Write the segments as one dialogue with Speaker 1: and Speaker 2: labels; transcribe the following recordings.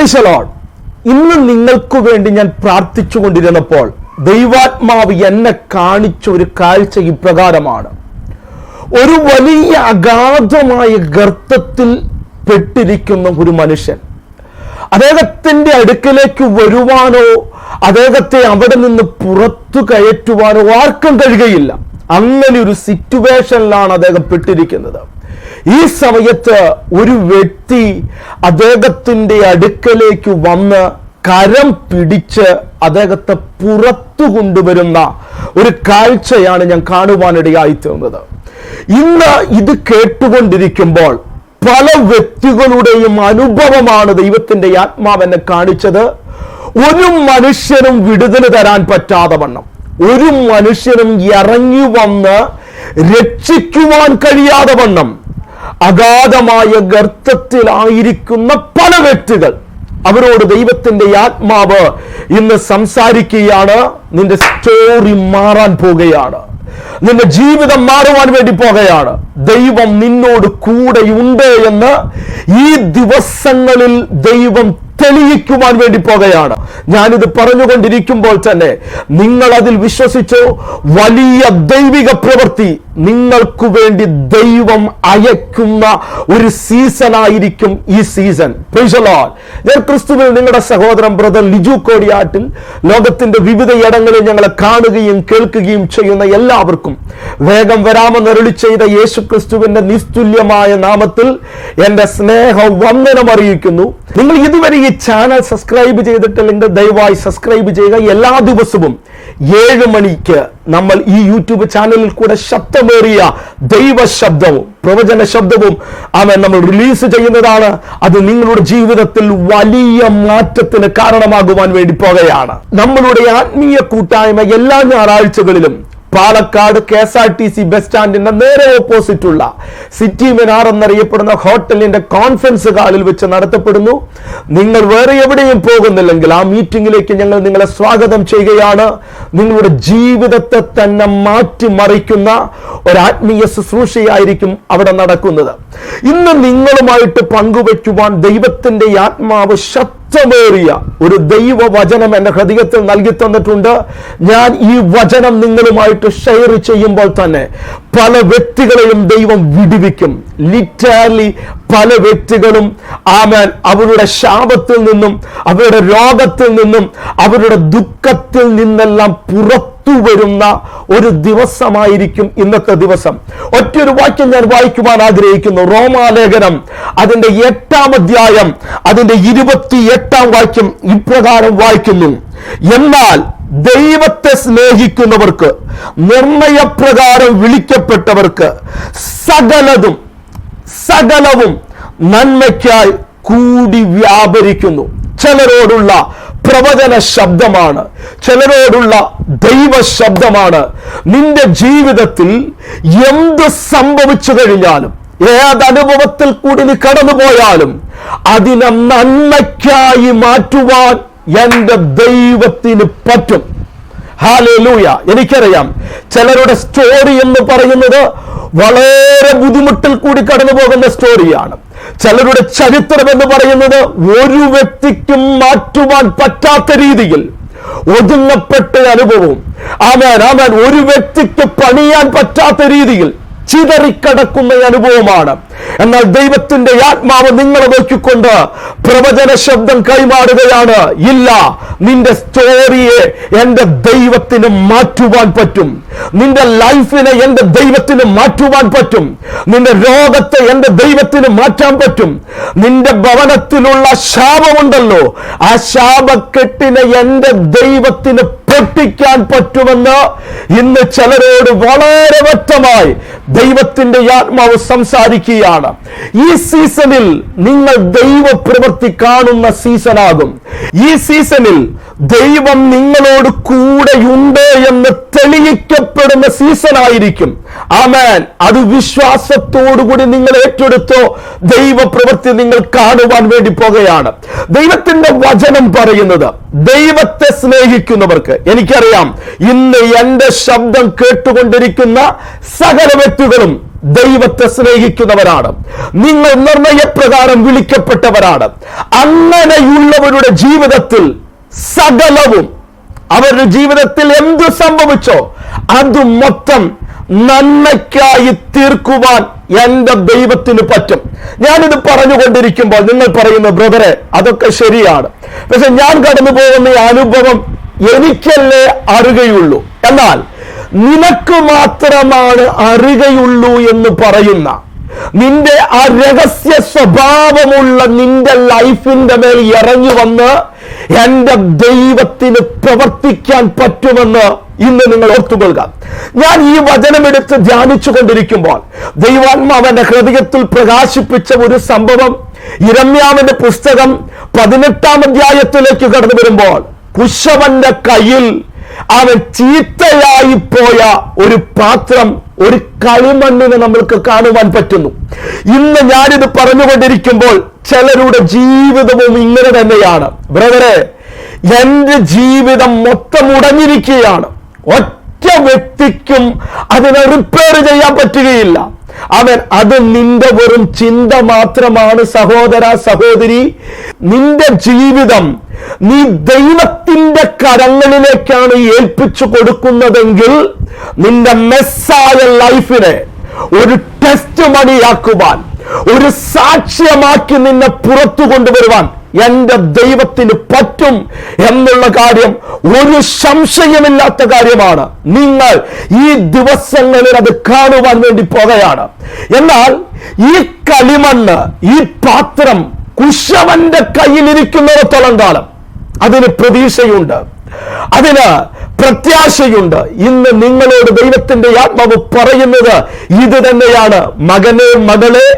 Speaker 1: പ്രൈസലോൺ ഇന്ന് നിങ്ങൾക്ക് വേണ്ടി ഞാൻ പ്രാർത്ഥിച്ചു കൊണ്ടിരുന്നപ്പോൾ ദൈവാത്മാവ് എന്നെ കാണിച്ച ഒരു കാഴ്ച ഇപ്രകാരമാണ് ഒരു വലിയ അഗാധമായ ഗർത്തത്തിൽ പെട്ടിരിക്കുന്ന ഒരു മനുഷ്യൻ. അദ്ദേഹത്തിന്റെ അടുക്കലേക്ക് വരുവാനോ അദ്ദേഹത്തെ അവിടെ നിന്ന് പുറത്തു കയറ്റുവാനോ ആർക്കും കഴിയുകയില്ല. അങ്ങനെ ഒരു സിറ്റുവേഷനിലാണ് അദ്ദേഹം പെട്ടിരിക്കുന്നത്. ഈ സമയത്ത് ഒരു വ്യക്തി അദ്ദേഹത്തിന്റെ അടുക്കലേക്ക് വന്ന് കരം പിടിച്ച് അദ്ദേഹത്തെ പുറത്തു കൊണ്ടുവരുന്ന ഒരു കാഴ്ചയാണ് ഞാൻ കാണുവാനിടയായി തീർന്നത്. ഇന്ന് ഇത് കേട്ടുകൊണ്ടിരിക്കുമ്പോൾ പല വ്യക്തികളുടെയും അനുഭവമാണ് ദൈവത്തിന്റെ ആത്മാവെന്നെ കാണിച്ചത്. ഒരു മനുഷ്യനും വിടുതൽ തരാൻ പറ്റാതെ വണ്ണം. ഒരു മനുഷ്യനും ഇറങ്ങി വന്ന് രക്ഷിക്കുവാൻ കഴിയാതെ വണ്ണം. അഗാധമായ ഗർത്തത്തിലായിരിക്കുന്ന പല വ്യക്തികൾ. അവരോട് ദൈവത്തിന്റെ ആത്മാവ് ഇന്ന് സംസാരിക്കുകയാണ്. നിന്റെ സ്റ്റോറി മാറാൻ പോകുകയാണ്. നിന്റെ ജീവിതം മാറുവാൻ വേണ്ടി പോകുകയാണ്. ദൈവം നിന്നോട് കൂടെയുണ്ട് എന്ന് ഈ ദിവസങ്ങളിൽ ദൈവം തെളിയിക്കുവാൻ വേണ്ടി പോകുകയാണ്. ഞാനിത് പറഞ്ഞുകൊണ്ടിരിക്കുമ്പോൾ തന്നെ നിങ്ങൾ അതിൽ വിശ്വസിച്ചു? വലിയ ദൈവിക പ്രവൃത്തി നിങ്ങൾക്ക് വേണ്ടി ദൈവം അയക്കുന്ന ഒരു സീസൺ ആയിരിക്കും ഈ സീസൺ ഞാൻ ക്രിസ്തുവിൽ നിങ്ങളുടെ സഹോദരൻ ബ്രദർ ലിജു കോടിയാട്ടിൽ ലോകത്തിന്റെ വിവിധ ഇടങ്ങളിൽ ഞങ്ങളെ കാണുകയും കേൾക്കുകയും ചെയ്യുന്ന എല്ലാവർക്കും വേഗം വരാമെന്ന് അരുളി ചെയ്ത യേശു ക്രിസ്തുവിന്റെ നിസ്തുല്യമായ നാമത്തിൽ എന്റെ സ്നേഹ വന്ദനം അറിയിക്കുന്നു. നിങ്ങൾ ഇതുവരെ ഈ ചാനൽ സബ്സ്ക്രൈബ് ചെയ്തിട്ടില്ലെങ്കിൽ ദയവായി സബ്സ്ക്രൈബ് ചെയ്യുക. എല്ലാ ദിവസവും ഏഴ് മണിക്ക് നമ്മൾ ഈ യൂട്യൂബ് ചാനലിൽ കൂടെ ശബ്ദമേറിയ ദൈവ ശബ്ദവും പ്രവചന ശബ്ദവും അവൻ നമ്മൾ റിലീസ് ചെയ്യുന്നതാണ്. അത് നിങ്ങളുടെ ജീവിതത്തിൽ വലിയ മാറ്റത്തിന് കാരണമാകുവാൻ വേണ്ടി പോകുകയാണ് നമ്മളുടെ ആത്മീയ കൂട്ടായ്മ എല്ലാ ഞായറാഴ്ചകളിലും Palakkad K S R T C bus സ്റ്റാൻഡിന്റെ നേരെ ഓപ്പോസിറ്റ് ഉള്ള സിറ്റി മിനാർ എന്നറിയപ്പെടുന്ന ഹോട്ടലിന്റെ കോൺഫറൻസ് ഹാളിൽ വെച്ച് നടത്തപ്പെടുന്നു. നിങ്ങൾ വേറെ എവിടെയും പോകുന്നില്ലെങ്കിൽ ആ മീറ്റിംഗിലേക്ക് ഞങ്ങൾ നിങ്ങളെ സ്വാഗതം ചെയ്യുകയാണ്. നിങ്ങളുടെ ജീവിതത്തെ തന്നെ മാറ്റിമറിക്കുന്ന ഒരു ആത്മീയ ശുശ്രൂഷയായിരിക്കും അവിടെ നടക്കുന്നത്. ഇന്ന് നിങ്ങളുമായിട്ട് പങ്കുവയ്ക്കുവാൻ ദൈവത്തിന്റെ ആത്മാവ് ശക്തി ശക്തമേറിയ ഒരു ദൈവ വചനം എന്റെ ഹൃദയത്തിൽ നൽകി തന്നിട്ടുണ്ട്. ഞാൻ ഈ വചനം നിങ്ങളുമായിട്ട് ഷെയർ ചെയ്യുമ്പോൾ തന്നെ പല വ്യക്തികളെയും ദൈവം വിടുവിക്കും. ലിറ്ററലി പല വ്യക്തികളും ആമേൻ. അവരുടെ ശാപത്തിൽ നിന്നും അവരുടെ രോഗത്തിൽ നിന്നും അവരുടെ ദുഃഖത്തിൽ നിന്നെല്ലാം പുറത്തു വരുന്ന ഒരു ദിവസമായിരിക്കും ഇന്നത്തെ ദിവസം. ഒറ്റൊരു വാക്യം ഞാൻ വായിക്കുവാൻ ആഗ്രഹിക്കുന്നു. റോമാലേഖനം അതിന്റെ എട്ടാം അധ്യായം അതിന്റെ ഇരുപത്തി എട്ടാം വാക്യം ഇപ്രകാരം വായിക്കുന്നു. എന്നാൽ ദൈവത്തെ സ്നേഹിക്കുന്നവർക്ക് നിർണയപ്രകാരം വിളിക്കപ്പെട്ടവർക്ക് സകലതും സകലവും നന്മയ്ക്കായി കൂടി വ്യാപരിക്കുന്നു. ചിലരോടുള്ള പ്രവചന ശബ്ദമാണ്. ചിലരോടുള്ള ദൈവ ശബ്ദമാണ്. നിന്റെ ജീവിതത്തിൽ എന്ത് സംഭവിച്ചു കഴിഞ്ഞാലും ഏതനുഭവത്തിൽ കൂടി നീ കടന്നുപോയാലും അതിനെ നന്മയ്ക്കായി മാറ്റുവാൻ എന്റെ ദൈവത്തിന് പറ്റും. ഹാലേലൂയ എനിക്കറിയാം. ചിലരുടെ സ്റ്റോറി എന്ന് പറയുന്നത് വളരെ ബുദ്ധിമുട്ടിൽ കൂടി കടന്നു പോകുന്ന സ്റ്റോറിയാണ് ചിലരുടെ ചരിത്രം എന്ന് പറയുന്നത് ഒരു വ്യക്തിക്കും മാറ്റുവാൻ പറ്റാത്ത രീതിയിൽ ഒതുങ്ങപ്പെട്ട അനുഭവവും ആമാൻ ആമാൻ. ഒരു വ്യക്തിക്ക് പണിയാൻ പറ്റാത്ത രീതിയിൽ ചിതറിക്കടക്കുന്ന അനുഭവമാണ്. എന്നാൽ ദൈവത്തിന്റെ ആത്മാവ് നിങ്ങളെ നോക്കിക്കൊണ്ട് പ്രവചന ശബ്ദം കൈമാറുകയാണ്. ഇല്ല നിന്റെ സ്റ്റോറിയെ എന്റെ ദൈവത്തിന് മാറ്റുവാൻ പറ്റും. നിന്റെ ലൈഫിനെ എന്റെ ദൈവത്തിന് മാറ്റുവാൻ പറ്റും. നിന്റെ രോഗത്തെ എന്റെ ദൈവത്തിന് മാറ്റാൻ പറ്റും. നിന്റെ ഭവനത്തിലുള്ള ശാപമുണ്ടല്ലോ. ആ ശാപക്കെട്ടിനെ എന്റെ ദൈവത്തിന് പൊട്ടിക്കാൻ പറ്റുമെന്ന് ഇന്ന് ചിലരോട് വളരെ വ്യക്തമായി ദൈവത്തിന്റെ ആത്മാവ് സംസാരിക്കുകയാണ്. ഈ സീസണിൽ നിങ്ങൾ ദൈവ പ്രവൃത്തി കാണുന്ന സീസണാകും ഈ സീസണിൽ ദൈവം നിങ്ങളോട് കൂടെയുണ്ട് എന്ന് തെളിയിക്കപ്പെടുന്ന സീസൺ ആയിരിക്കും. ആമേൻ. അത് വിശ്വാസത്തോടുകൂടി നിങ്ങൾ ഏറ്റെടുത്തോ ദൈവ പ്രവൃത്തി നിങ്ങൾ കാണുവാൻ വേണ്ടി പോകുകയാണ്. ദൈവത്തിന്റെ വചനം പറയുന്നത് ദൈവത്തെ സ്നേഹിക്കുന്നവർക്ക് എനിക്കറിയാം ഇന്ന് എന്റെ ശബ്ദം കേട്ടുകൊണ്ടിരിക്കുന്ന സകല വ്യക്തികളും ദൈവത്തെ സ്നേഹിക്കുന്നവരാണ്. നിങ്ങൾ നിർണയപ്രകാരം വിളിക്കപ്പെട്ടവരാണ്. അങ്ങനെയുള്ളവരുടെ ജീവിതത്തിൽ സകലവും അവരുടെ ജീവിതത്തിൽ എന്തു സംഭവിച്ചോ അത് മൊത്തം നന്മയ്ക്കായി തീർക്കുവാൻ എന്റെ ദൈവത്തിന് പറ്റും. ഞാനിത് പറഞ്ഞുകൊണ്ടിരിക്കുമ്പോൾ നിങ്ങൾ പറയുന്ന ബ്രദറെ അതൊക്കെ ശരിയാണ്. പക്ഷെ ഞാൻ കടന്നു പോകുന്ന ഈ അനുഭവം എനിക്കല്ലേ അറിയുകയുള്ളൂ. എന്നാൽ നിനക്ക് മാത്രമാണ് അറിയുകയുള്ളൂ എന്ന് പറയുന്ന നിന്റെ ആ രഹസ്യ സ്വഭാവമുള്ള നിന്റെ ലൈഫിന്റെ മേൽ ഇറങ്ങി വന്ന് എന്റെ ദൈവത്തിന് പ്രവർത്തിക്കാൻ പറ്റുമെന്ന് ഇന്ന് നിങ്ങൾ ഓർത്തുകൊള്ളുക. ഞാൻ ഈ വചനമെടുത്ത് ധ്യാനിച്ചു കൊണ്ടിരിക്കുമ്പോൾ ദൈവാത്മാവന്റെ ഹൃദയത്തിൽ പ്രകാശിപ്പിച്ച ഒരു സംഭവം ഇരമ്യാവിന്റെ പുസ്തകം പതിനെട്ടാം അധ്യായത്തിലേക്ക് കടന്നു വരുമ്പോൾ കുശവന്റെ കയ്യിൽ അവൻ ചീത്തയായി പോയ ഒരു പാത്രം ഒരു കളിമണ്ണിനെ നമ്മൾക്ക് കാണുവാൻ പറ്റുന്നു. ഇന്ന് ഞാനിത് പറഞ്ഞുകൊണ്ടിരിക്കുമ്പോൾ ചിലരുടെ ജീവിതവും ഇങ്ങനെ തന്നെയാണ്. ബ്രദറെ എന്റെ ജീവിതം മൊത്തം ഉടഞ്ഞിരിക്കുകയാണ്. ഒറ്റ വ്യക്തിക്കും അതിനെ റിപ്പയർ ചെയ്യാൻ പറ്റുകയില്ല. അവൻ അത് നിന്റെ വെറും ചിന്ത മാത്രമാണ് സഹോദര സഹോദരി. നിന്റെ ജീവിതം നീ ദൈവത്തിന്റെ കരങ്ങളിലേക്കാണ് ഏൽപ്പിച്ചു കൊടുക്കുന്നതെങ്കിൽ നിന്റെ മെസ്സായ ലൈഫിനെ ഒരു ടെസ്റ്റ് മണിയാക്കുവാൻ ഒരു സാക്ഷ്യമാക്കി നിന്നെ പുറത്തു കൊണ്ടുവരുവാൻ എന്റെ ദൈവത്തിന് പറ്റും എന്നുള്ള കാര്യം ഒരു സംശയമില്ലാത്ത കാര്യമാണ്. നിങ്ങൾ ഈ ദിവസങ്ങളിൽ അത് കാണുവാൻ വേണ്ടി പോകുകയാണ് എന്നാൽ ഈ കളിമണ്ണ് ഈ പാത്രം കുശവന്റെ കയ്യിലിരിക്കുന്നിടത്തോളം കാലം അതിന് പ്രതീക്ഷയുണ്ട്. അതിന് പ്രത്യാശയുണ്ട്. ഇന്ന് നിങ്ങളോട് ദൈവത്തിന്റെ ആത്മാവ് പറയുന്നത് ഇത് തന്നെയാണ്. മകനെ മകളെ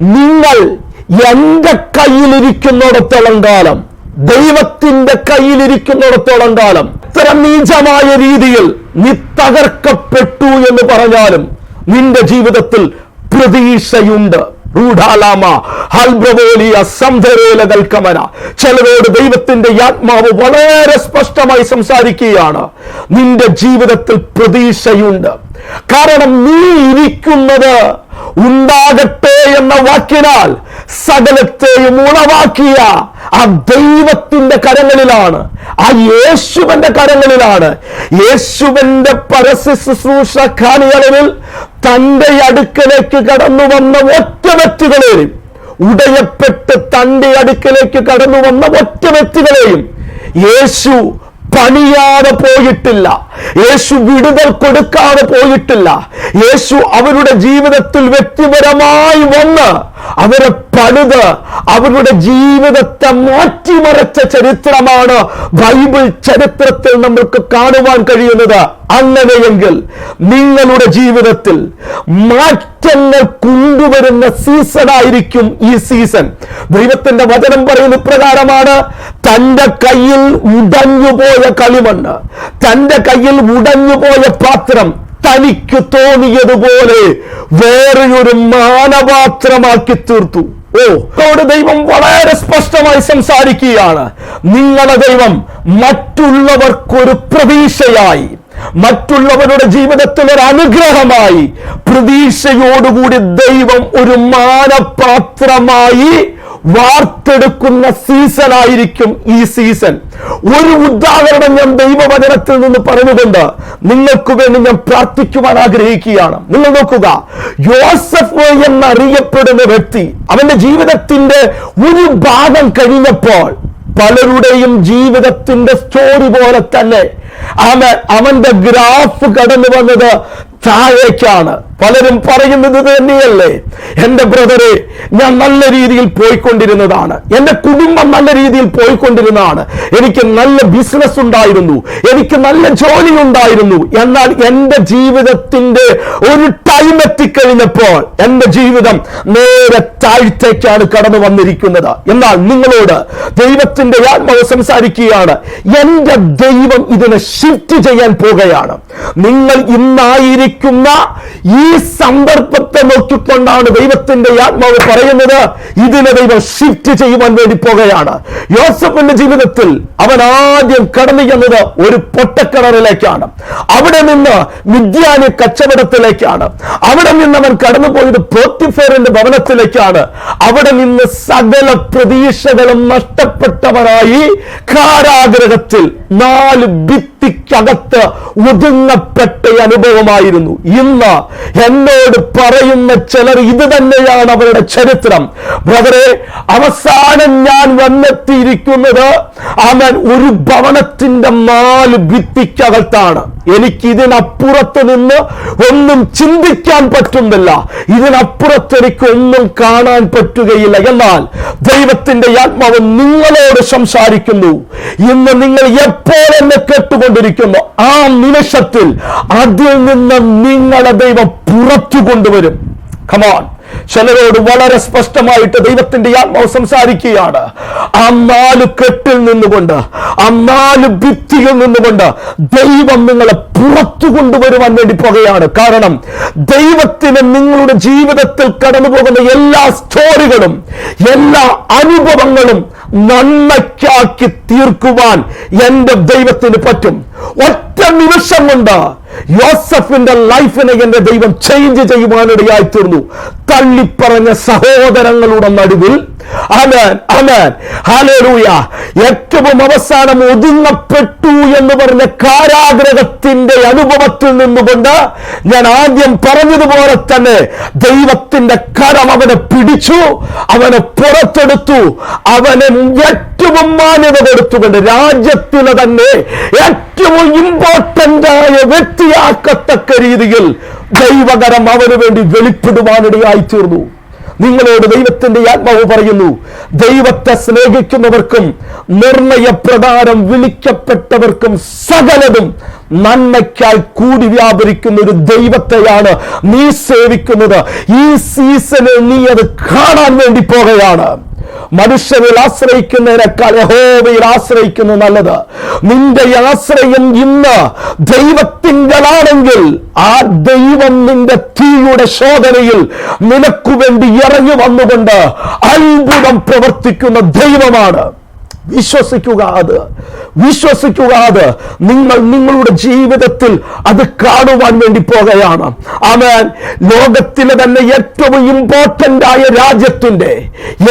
Speaker 1: നിങ്ങൾ എന്റെ കയ്യിലിരിക്കുന്നിടത്തോളം കാലം ദൈവത്തിന്റെ കയ്യിലിരിക്കുന്നിടത്തോളം കാലം ഇത്ര നീചമായ രീതിയിൽ നീ തകർക്കപ്പെട്ടു എന്ന് പറഞ്ഞാലും നിന്റെ ജീവിതത്തിൽ പ്രതീക്ഷയുണ്ട്. ചിലരോട് ദൈവത്തിന്റെ ആത്മാവ് വളരെ സ്പഷ്ടമായി സംസാരിക്കുകയാണ്. നിന്റെ ജീവിതത്തിൽ പ്രതീക്ഷയുണ്ട്. കാരണം നീ ഇരിക്കുന്നത് ഉണ്ടാകട്ടെ എന്ന വാക്കിനാൽ സകലത്തെയും ഉളവാക്കിയ ആ ദൈവത്തിന്റെ കരങ്ങളിലാണ്. ആ യേശുവന്റെ കരങ്ങളിലാണ്. യേശുവന്റെ പരസ്യ ശുശ്രൂഷ കാലയളവിൽ തന്റെ അടുക്കലേക്ക് കടന്നു വന്ന ഒറ്റ വ്യക്തികളെയും ഉടയപ്പെട്ട് തന്റെ അടുക്കലേക്ക് കടന്നു വന്ന ഒറ്റ വ്യക്തികളെയും യേശു പണിയാതെ പോയിട്ടില്ല. യേശു വിടുതൽ കൊടുക്കാതെ പോയിട്ടില്ല. യേശു അവരുടെ ജീവിതത്തിൽ വ്യക്തിപരമായി വന്ന് അവരെ പണിത് അവരുടെ ജീവിതത്തെ മാറ്റിമറിച്ച ചരിത്രമാണ് ബൈബിൾ ചരിത്രത്തിൽ നമുക്ക് കാണുവാൻ കഴിയുന്നത്. അങ്ങനെയെങ്കിൽ നിങ്ങളുടെ ജീവിതത്തിൽ മാറ്റങ്ങൾ കൊണ്ടുവരുന്ന സീസണായിരിക്കും ഈ സീസൺ ദൈവത്തിന്റെ വചനം പറയുന്ന പ്രകാരമാണ് തന്റെ കയ്യിൽ ഉടഞ്ഞുപോയ കളിമണ്ണ് തന്റെ കയ്യിൽ ഉടഞ്ഞുപോയ പാത്രം തനിക്ക് തോന്നിയതുപോലെ വേറെയൊരു മാനപാത്രമാക്കി തീർത്തു ഓ അവിടെ ദൈവം വളരെ സ്പഷ്ടമായി സംസാരിക്കുകയാണ്. നിങ്ങളെ ദൈവം മറ്റുള്ളവർക്കൊരു പ്രതീക്ഷയായി മറ്റുള്ളവരുടെ ജീവിതത്തിൽ ഒരു അനുഗ്രഹമായി പ്രതീക്ഷയോടുകൂടി ദൈവം ഒരു മാനപാത്രമായി വാർത്തെടുക്കുന്ന സീസൺ ആയിരിക്കും ഈ സീസൺ ഒരു ഉദാഹരണം ഞാൻ ദൈവവചനത്തിൽ നിന്ന് പറഞ്ഞുകൊണ്ട് നിങ്ങൾക്ക് വേണ്ടി ഞാൻ പ്രാർത്ഥിക്കുവാൻ ആഗ്രഹിക്കുകയാണ്. നിങ്ങൾ നോക്കുക യോസഫ് എന്നറിയപ്പെടുന്ന വ്യക്തി അവന്റെ ജീവിതത്തിന്റെ ഒരു ഭാഗം കഴിഞ്ഞപ്പോൾ പലരുടെയും ജീവിതത്തിന്റെ സ്റ്റോറി പോലെ തന്നെ അവൻ അവന്റെ ഗ്രാഫ് കടന്നു വന്നത് താഴേക്കാണ്. പലരും പറയുന്നത് തന്നെയല്ലേ? എന്റെ ബ്രദറെ ഞാൻ നല്ല രീതിയിൽ പോയിക്കൊണ്ടിരുന്നതാണ്. എന്റെ കുടുംബം നല്ല രീതിയിൽ പോയിക്കൊണ്ടിരുന്നതാണ്. എനിക്ക് നല്ല ബിസിനസ് ഉണ്ടായിരുന്നു. എനിക്ക് നല്ല ജോലി ഉണ്ടായിരുന്നു. എന്നാൽ എന്റെ ജീവിതത്തിന്റെ ഒരു ടൈം എത്തിക്കഴിഞ്ഞപ്പോൾ എന്റെ ജീവിതം നേരെ താഴ്ത്തേക്കാണ് കടന്നു വന്നിരിക്കുന്നത്. എന്നാൽ നിങ്ങളോട് ദൈവത്തിന്റെ ആത്മാവ് സംസാരിക്കുകയാണ്. എന്റെ ദൈവം ഇതിനെ ഷിഫ്റ്റ് ചെയ്യാൻ പോകുകയാണ് നിങ്ങൾ ഇന്നായിരിക്കുന്ന ആയിരിക്കുന്ന ഈ സന്ദർഭത്തെ നോക്കിക്കൊണ്ടാണ് ദൈവത്തിന്റെ ആത്മാവ് പറയുന്നത്. ഇതിനെ ദൈവം ഷിഫ്റ്റ് ചെയ്യുവാൻ വേണ്ടി പോകുകയാണ്. യോസഫിന്റെ ജീവിതത്തിൽ അവൻ ആദ്യം കടന്നു ചെന്നത് ഒരു പൊട്ടക്കിണറിലേക്കാണ്. അവിടെ നിന്ന് മിഥ്യാനി കച്ചവടത്തിലേക്കാണ്. അവിടെ നിന്ന് അവൻ കടന്നു പോയത് പോത്തിഫേറിന്റെ ഭവനത്തിലേക്കാണ്. അവിടെ നിന്ന് സകല പ്രതീക്ഷകളും നഷ്ടപ്പെട്ടവനായി കാരാഗ്രഹത്തിൽ നാല് ഭിത്തിക്കകത്ത് ഒതുങ്ങപ്പെട്ട അനുഭവമായിരുന്നു. ഇന്ന് എന്നോട് പറയുന്ന ചിലർ ഇത് തന്നെയാണ് അവരുടെ ചരിത്രം. ബ്രദറെ അവസാനം ഞാൻ വന്നെത്തിയിരിക്കുന്നത് അവൻ ഒരു ഭവനത്തിന്റെ നാല് ഭിത്തിക്കകത്താണ്. എനിക്ക് ഇതിനപ്പുറത്ത് നിന്ന് ഒന്നും ചിന്തിക്കാൻ പറ്റുന്നില്ല. ഇതിനപ്പുറത്ത് എനിക്ക് ഒന്നും കാണാൻ പറ്റുകയില്ല. എന്നാൽ ദൈവത്തിന്റെ ആത്മാവ് നിങ്ങളോട് സംസാരിക്കുന്നു. ഇന്ന് നിങ്ങൾ എപ്പോൾ എന്നെ കേട്ടുകൊണ്ടിരിക്കുന്നു? ആ നിമിഷത്തിൽ അതിൽ നിന്ന് നിങ്ങളെ ദൈവം പുറത്തു കൊണ്ടുവരും. കമോൺ ചിലരോട് വളരെ സ്പഷ്ടമായിട്ട് ദൈവത്തിന്റെ ആത്മാവ് സംസാരിക്കുകയാണ്. ആ നാല് കെട്ടിൽ നിന്നുകൊണ്ട് ആ നാല് ഭിത്തിയിൽ നിന്നുകൊണ്ട് ദൈവം നിങ്ങളെ പുറത്തു കൊണ്ടുവരുവാൻ വേണ്ടി പോകുകയാണ്. കാരണം ദൈവത്തിന് നിങ്ങളുടെ ജീവിതത്തിൽ കടന്നു പോകുന്ന എല്ലാ സ്റ്റോറികളും എല്ലാ അനുഭവങ്ങളും നന്മയ്ക്കാക്കി തീർക്കുവാൻ എന്റെ ദൈവത്തിന് പറ്റും. ഒറ്റ നിമിഷം കൊണ്ട് യോസഫിന്റെ ലൈഫിനെ എന്റെ ദൈവം ചേഞ്ച് ചെയ്യുവാനിടയായി തീർന്നു. തള്ളിപ്പറഞ്ഞ സഹോദരങ്ങളുടെ നടുവിൽ. ഏറ്റവും അവസാനം ഒതുങ്ങപ്പെട്ടു എന്ന് പറഞ്ഞ കാരാഗ്രഹത്തിന്റെ അനുഭവത്തിൽ നിന്നുകൊണ്ട് ഞാൻ ആദ്യം പറഞ്ഞതുപോലെ തന്നെ ദൈവത്തിന്റെ കരം അവനെ പിടിച്ചു അവനെ പുറത്തെടുത്തു അവനെ ഏറ്റവും മാന്യത കൊടുത്തുകൊണ്ട് രാജ്യത്തിലെ തന്നെ ഏറ്റവും ഇമ്പോർട്ടന്റ് ആയ വ്യക്തിയാക്കത്തക്ക രീതിയിൽ ദൈവകരം അവന് വേണ്ടി വെളിപ്പെടുവാനിടയായി തീർന്നു നിങ്ങളോട് ദൈവത്തിന്റെ ആത്മാവ് പറയുന്നു ദൈവത്തെ സ്നേഹിക്കുന്നവർക്കും നിർണയപ്രകാരം വിളിക്കപ്പെട്ടവർക്കും സകലതും നന്മയ്ക്കായി കൂടി വ്യാപരിക്കുന്ന ഒരു ദൈവത്തെയാണ് നീ സേവിക്കുന്നത്. ഈ സീസണിൽ നീ അത് കാണാൻ വേണ്ടി പോകുകയാണ് മനുഷ്യനിൽ ആശ്രയിക്കുന്നതിനേക്കാൾ യഹോവയിൽ ആശ്രയിക്കുന്നത് നല്ലത്. നിന്റെ ആശ്രയം ഇന്ന് ദൈവത്തിന്റെതാണെങ്കിൽ ആ ദൈവം നിന്റെ തീയുടെ ശോധനയിൽ നിനക്കു വേണ്ടി ഇറങ്ങി വന്നുകൊണ്ട് അത്ഭുതം പ്രവർത്തിക്കുന്ന ദൈവമാണ്. വിശ്വസിക്കുക അത്. വിശ്വസിക്കുക അത്. നിങ്ങൾ നിങ്ങളുടെ ജീവിതത്തിൽ അത് കാണുവാൻ വേണ്ടി പോകുകയാണ്. അവൻ ലോകത്തിലെ തന്നെ ഏറ്റവും ഇമ്പോർട്ടന്റ് ആയ രാജ്യത്തിന്റെ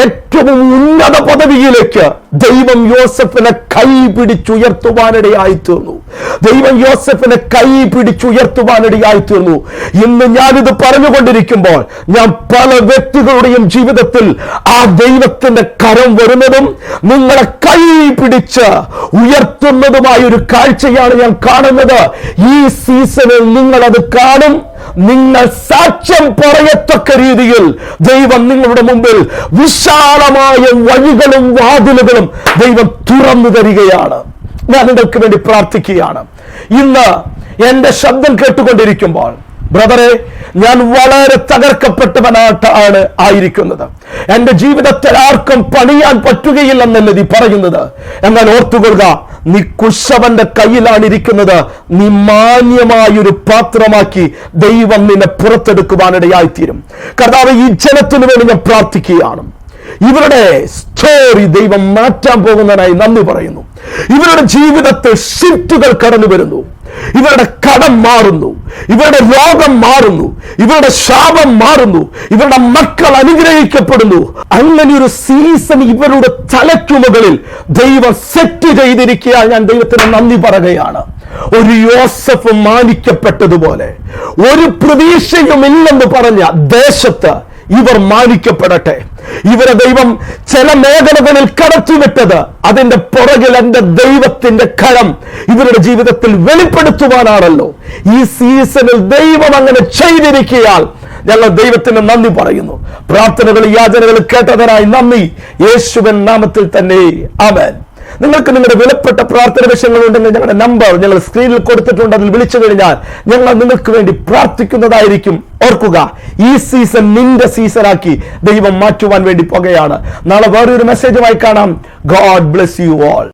Speaker 1: ഏറ്റവും ഉന്നത പദവിയിലേക്ക് ദൈവം യോസഫിനെ കൈ പിടിച്ചുയർത്തുവാനിടയായി തീർന്നു ദൈവം യോസഫിനെ കൈ പിടിച്ചുയർത്തുവാനിടയായി തീർന്നു ഇന്ന് ഞാനിത് പറഞ്ഞുകൊണ്ടിരിക്കുമ്പോൾ ഞാൻ പല വ്യക്തികളുടെയും ജീവിതത്തിൽ ആ ദൈവത്തിന്റെ കരം വരുന്നതും നിങ്ങളെ കൈ പിടിച്ച് ഉയർത്തുന്നതുമായ ഒരു കാഴ്ചയാണ് ഞാൻ കാണുന്നത്. ഈ സീസണിൽ നിങ്ങൾ അത് കാണും. നിങ്ങൾ സാക്ഷ്യം പറയത്തക്ക രീതിയിൽ ദൈവം നിങ്ങളുടെ മുമ്പിൽ വിശാലമായ വഴികളും വാതിലുകളും ദൈവം തുറന്നു തരികയാണ്. ഞാൻ നിങ്ങൾക്ക് വേണ്ടി പ്രാർത്ഥിക്കുകയാണ്. ഇന്ന് എന്റെ ശബ്ദം കേട്ടുകൊണ്ടിരിക്കുമ്പോൾ ബ്രദറെ ഞാൻ വളരെ തകർക്കപ്പെട്ടവനാട്ട ആണ് ആയിരിക്കുന്നത്. എന്റെ ജീവിതത്തിൽ ആർക്കും പണിയാൻ പറ്റുകയില്ലെന്നല്ല നീ പറയുന്നത്. എന്നാൽ ഓർത്തുകൊള്ളുക നീ കുശവന്റെ കയ്യിലാണ് ഇരിക്കുന്നത്. നീ മാന്യമായൊരു പാത്രമാക്കി ദൈവം നിന്നെ പുറത്തെടുക്കുവാനിടയായിത്തീരും. കർത്താവ് ഈ ജനത്തിനു വേണ്ടി ഞാൻ പ്രാർത്ഥിക്കുകയാണ്. ഇവരുടെ സ്റ്റോറി ദൈവം മാറ്റാൻ പോകുന്നതിനായി നന്ദി പറയുന്നു. ഇവരുടെ ജീവിതത്തിൽ ഷിഫ്റ്റുകൾ കടന്നു വരുന്നു. ഇവരുടെ കടം മാറുന്നു. ഇവരുടെ രോഗം മാറുന്നു. ഇവരുടെ ശാപം മാറുന്നു. ഇവരുടെ മക്കൾ അനുഗ്രഹിക്കപ്പെടുന്നു. അങ്ങനെ ഒരു സീസൺ ഇവരുടെ തലയ്ക്കുമുകളിൽ ദൈവം സെറ്റ് ചെയ്തിരിക്കുക ഞാൻ ദൈവത്തിന് നന്ദി പറയുകയാണ്. ഒരു യോസഫ് മാനിക്കപ്പെട്ടതുപോലെ ഒരു പ്രതീക്ഷയുമില്ലെന്ന് പറഞ്ഞ ദേശത്ത് ഇവർ മാനിക്കപ്പെടട്ടെ. ഇവരെ ദൈവം ചില മേഖലകളിൽ കടത്തിവിട്ടത് അതിന്റെ പുറകിൽ എന്റെ ദൈവത്തിന്റെ കരം ഇവരുടെ ജീവിതത്തിൽ വെളിപ്പെടുത്തുവാനാണല്ലോ. ഈ സീസണിൽ ദൈവം അങ്ങനെ ചെയ്തിരിക്കയാൽ ഞങ്ങൾ ദൈവത്തിന് നന്ദി പറയുന്നു. പ്രാർത്ഥനകൾ യാചനകൾ കേട്ടതിനായി നന്ദി. യേശുവൻ നാമത്തിൽ തന്നെ. ആമേൻ. നിങ്ങൾക്ക് നിങ്ങളുടെ വിലപ്പെട്ട പ്രാർത്ഥന വിഷയങ്ങൾ ഉണ്ടെങ്കിൽ ഞങ്ങളുടെ നമ്പർ ഞങ്ങൾ സ്ക്രീനിൽ കൊടുത്തിട്ടുണ്ട്. അതിൽ വിളിച്ചു കഴിഞ്ഞാൽ ഞങ്ങൾ നിങ്ങൾക്ക് വേണ്ടി പ്രാർത്ഥിക്കുന്നതായിരിക്കും. ഓർക്കുക ഈ സീസൺ നിന്റെ സീസണാക്കി ദൈവം മാറ്റുവാൻ വേണ്ടി പോകുകയാണ്. നാളെ വേറൊരു മെസ്സേജുമായി കാണാം. God bless you all